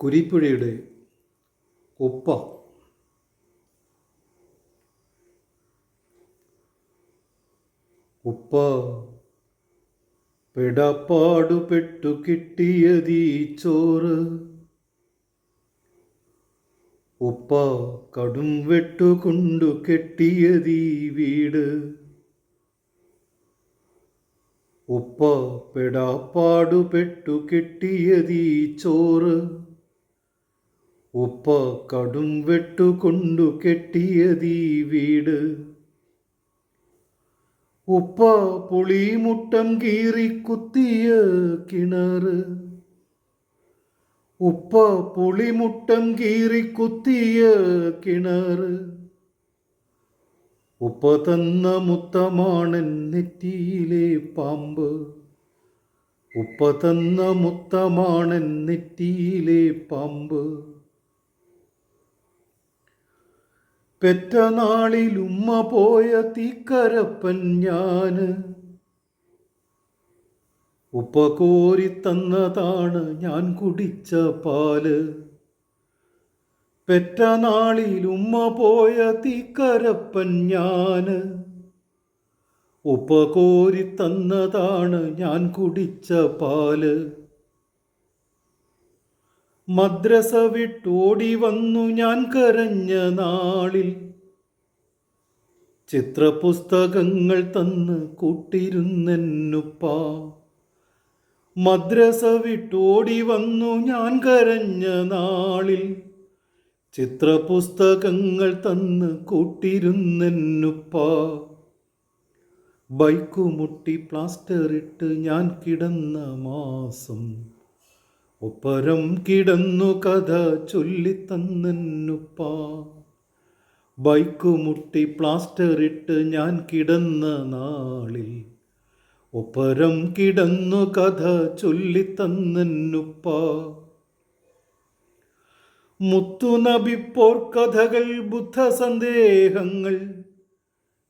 കുരിപ്പുഴയുടെ ഉപ്പ ഉപ്പ പെടപ്പാടുപെട്ടു കിട്ടിയതീ ചോറ്. ഉപ്പ കടും വെട്ടുകൊണ്ടു കെട്ടിയതീ വീട്. ഉപ്പ പെടാപ്പാടുപെട്ടു കെട്ടിയതീ ചോറ്. ഉപ്പ കടും വെട്ടുകൊണ്ടു കെട്ടിയതീ വീട്. ഉപ്പ പുളിമുട്ടം കീറി കുത്തിയ കിണറ് ഉപ്പ പുളിമുട്ടം കീറി കുത്തിയ കിണറ് ഉപ്പ തന്ന മുത്തമാണൻ നെറ്റിയിലെ പാമ്പ്. ഉപ്പ തന്ന മുത്തമാണൻ നെറ്റിയിലെ പാമ്പ്. പെറ്റ നാളിൽ ഉമ്മ പോയ തീക്കരപ്പൻ ഞാൻ ഉപ്പ കോരി തന്നതാണ് ഞാൻ കുടിച്ച പാൽ. പെറ്റ നാളിൽ ഉമ്മ പോയ തീക്കരപ്പൻ ഞാൻ ഉപ്പ കോരി തന്നതാണ് ഞാൻ കുടിച്ച പാൽ. മദ്രസ വിട്ടോടി വന്നു ഞാൻ കരഞ്ഞ നാളിൽ. ചിത്രപുസ്തകങ്ങൾ തന്ന് കൂട്ടിരുന്നെന്നുപ്പ. മദ്രസ വിട്ടോടി വന്നു ഞാൻ കരഞ്ഞ നാളിൽ. ചിത്രപുസ്തകങ്ങൾ തന്ന് കൂട്ടിരുന്നെന്നുപ്പ. ബൈക്കുമുട്ടി പ്ലാസ്റ്റർ ഇട്ട് ഞാൻ കിടന്ന മാസം. ഒപ്പരം കിടന്നു കഥ ചൊല്ലിത്തന്നുപ്പ ബൈക്കുമുട്ടി പ്ലാസ്റ്റർ ഇട്ട് ഞാൻ കിടന്ന നാളിൽ ഒപ്പരം കിടന്നു കഥ ചൊല്ലിത്തന്നുപ്പ മുത്തുനബിപ്പോർ കഥകൾ ബുദ്ധ സന്ദേഹങ്ങൾ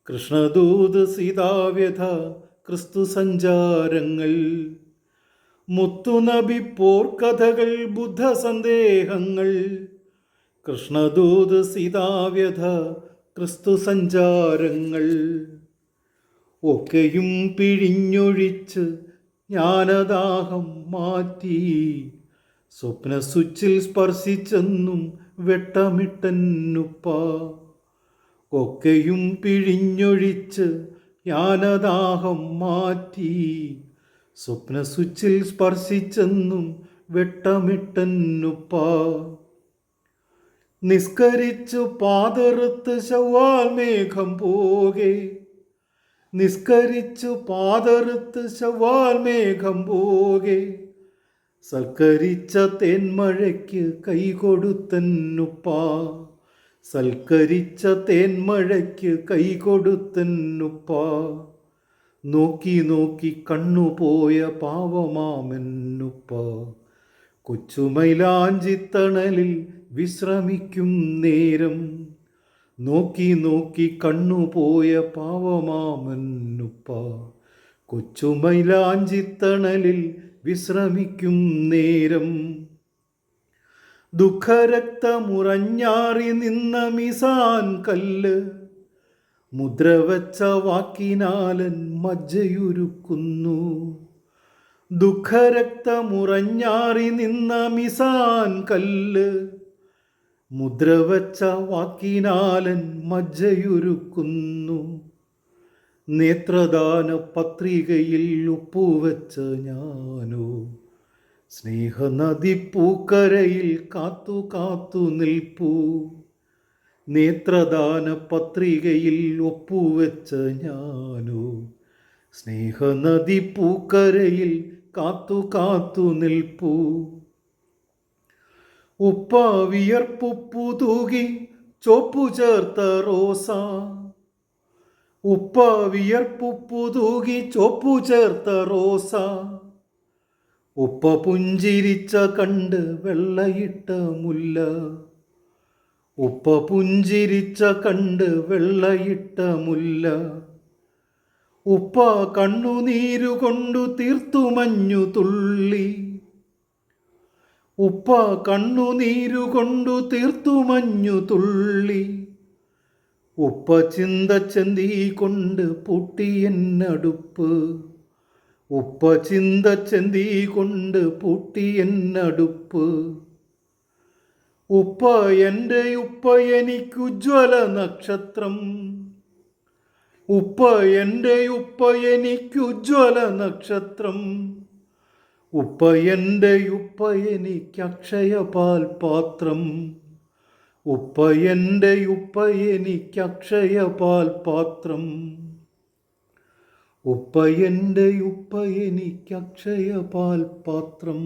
കൃഷ്ണദൂത് സീതാവ്യഥ ക്രിസ്തു സഞ്ചാരങ്ങൾ മുത്തുനബി പോർക്കഥകൾ ബുദ്ധ സന്ദേഹങ്ങൾ കൃഷ്ണദൂത് സീതാവ്യഥ ക്രിസ്തു സഞ്ചാരങ്ങൾ ഒക്കെയും പിഴിഞ്ഞൊഴിച്ച് ജ്ഞാനദാഹം മാറ്റി. സ്വപ്ന സ്വിച്ചിൽ സ്പർശിച്ചെന്നും വെട്ടമിട്ടന്നുപ്പ. ഒക്കെയും പിഴിഞ്ഞൊഴിച്ച് ജ്ഞാനദാഹം മാറ്റി. സ്വപ്ന സ്വിച്ചിൽ സ്പർശിച്ചെന്നും വെട്ടമിട്ടന്നുപ്പ നിസ്കരിച്ചു പാതറുത്ത് ശവാൽ മേഘം പോകെ. നിസ്കരിച്ചു പാതറുത്ത് ശവാൽ മേഘം പോകെ. സൽക്കരിച്ച തേന്മഴയ്ക്ക് കൈ കൊടുത്തന്നുപ്പ സൽക്കരിച്ച തേന്മഴയ്ക്ക് കൈ കൊടുത്തന്നുപ്പ നോക്കി നോക്കി കണ്ണുപോയ പാവമാമെന്നുപ്പ. കൊച്ചുമൈലാഞ്ചിത്തണലിൽ വിശ്രമിക്കും നേരം. നോക്കി നോക്കി കണ്ണുപോയ പാവമാമെന്നുപ്പ. കൊച്ചുമൈലാഞ്ചിത്തണലിൽ വിശ്രമിക്കും നേരം. ദുഃഖരക്തമുറഞ്ഞാറി നിന്ന മിസാൻ കല്ല്. മുദ്രവച്ച വാക്കിനാലൻ മജ്ജയുരുക്കുന്നു. ദുഃഖരക്തമുറഞ്ഞാറി നിന്ന മിസാൻ കല്ല് മുദ്രവച്ച വാക്കിനാലൻ മജ്ജയുരുക്കുന്നു. നേത്രദാന പത്രികയിൽ ഒപ്പുവെച്ച ഞാനോ സ്നേഹനദിപ്പൂക്കരയിൽ കാത്തു കാത്തു നിൽപ്പൂ. നേത്രദാന പത്രികയിൽ ഒപ്പുവെച്ച ഞാനോ. സ്നേഹനദിപ്പൂക്കരയിൽ കാത്തു കാത്തു നിൽപ്പൂ. ഉപ്പാവിയർപ്പുപ്പു തൂകി ചോപ്പു ചേർത്ത റോസ. ഉപ്പാവിയർപ്പുപ്പു തൂകി ചോപ്പു ചേർത്ത റോസ. ഉപ്പ പുഞ്ചിരിച്ച കണ്ട് വെള്ളയിട്ട മുല്ല. ഉപ്പ പുഞ്ചിരിച്ച കണ്ട് വെള്ളയിട്ട മുല്ല. ഉപ്പ കണ്ണുനീരു കൊണ്ടു തീർത്തു മഞ്ഞു തുള്ളി. ഉപ്പ കണ്ണുനീരു കൊണ്ടു തീർത്തു മഞ്ഞു തുള്ളി. ഉപ്പ ചിന്ത ചന്തി കൊണ്ട് പൂട്ടിയെന്നടുപ്പ് ഉപ്പ ചിന്ത ചന്തി കൊണ്ട് പൂട്ടിയെന്നടുപ്പ് ഉപ്പ എന്റെ ഉപ്പ എനിക്കുജ്വല നക്ഷത്രം ഉപ്പ എന്റെ ഉപ്പ എനിക്കുജ്വല നക്ഷത്രം ഉപ്പ എന്റെ ഉപ്പ എനിക്ക് അക്ഷയപാൽ പാത്രം ഉപ്പ എന്റെ ഉപ്പ എനിക്ക് അക്ഷയപാൽ പാത്രം ഉപ്പ എന്റെ ഉപ്പ എനിക്ക് അക്ഷയപാൽ പാത്രം